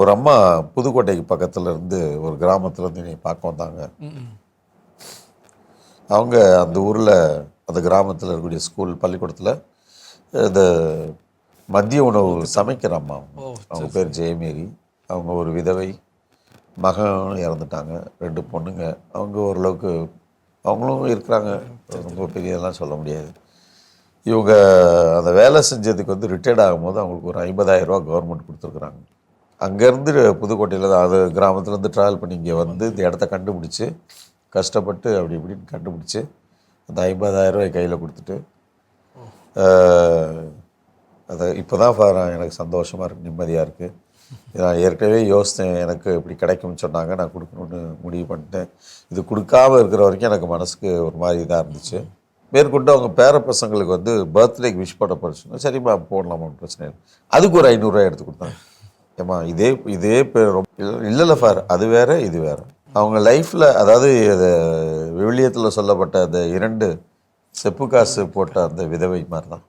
ஒரு அம்மா புதுக்கோட்டைக்கு பக்கத்துல இருந்து ஒரு கிராமத்துல இருந்து என்னை பார்க்க வந்தாங்க. அவங்க அந்த ஊர்ல அந்த கிராமத்தில் இருக்கக்கூடிய ஸ்கூல் பள்ளிக்கூடத்துல இந்த மதிய உணவு சமைக்கிற அம்மா அவங்க. பேர் ஜெயமேரி. அவங்க ஒரு விதவை மகனும் இறந்துட்டாங்க ரெண்டு பொண்ணுங்க. அவங்க ஓரளவுக்கு அவங்களும் இருக்கிறாங்க. ரொம்ப பெரியதெல்லாம் சொல்ல முடியாது. இவங்க அந்த வேலை செஞ்சதுக்கு வந்து ரிட்டையர்ட் ஆகும்போது அவங்களுக்கு ஒரு 50000 ரூபாய் கவர்மெண்ட் கொடுத்துருக்குறாங்க. அங்கேருந்து புதுக்கோட்டையில் தான் அது கிராமத்துலேருந்து ட்ராவல் பண்ணி இங்கே வந்து இந்த இடத்த கண்டுபிடிச்சி கஷ்டப்பட்டு அப்படி இப்படின்னு கண்டுபிடிச்சி அந்த 50000 ரூபாய் கையில் கொடுத்துட்டு அதை இப்போ தான் எனக்கு சந்தோஷமாக இருக்குது நிம்மதியாக இருக்குது நான் ஏற்கனவே யோசித்தேன் எனக்கு இப்படி கிடைக்கும்னு சொன்னாங்க நான் கொடுக்கணும்னு முடிவு பண்ணிட்டேன். இது கொடுக்காம இருக்கிற வரைக்கும் எனக்கு மனசுக்கு ஒரு மாதிரி இதாக இருந்துச்சு. மேற்கொண்டு அவங்க பேர பசங்களுக்கு வந்து பர்த்டேக்கு விஷ் பண்ண படிச்சுன்னா சரிம்மா போடலாமா பிரச்சனை இல்லை. அதுக்கு ஒரு ஐநூறுரூவா எடுத்து கொடுத்தாங்க. ஏம்மா இதே இதே பேர் ரொம்ப இல்லை ஃபார் அது வேற இது வேற. அவங்க லைஃப்பில் அதாவது இது விவிலியத்தில் சொல்லப்பட்ட அந்த இரண்டு செப்பு காசு போட்ட அந்த விதவை மாதிரி தான்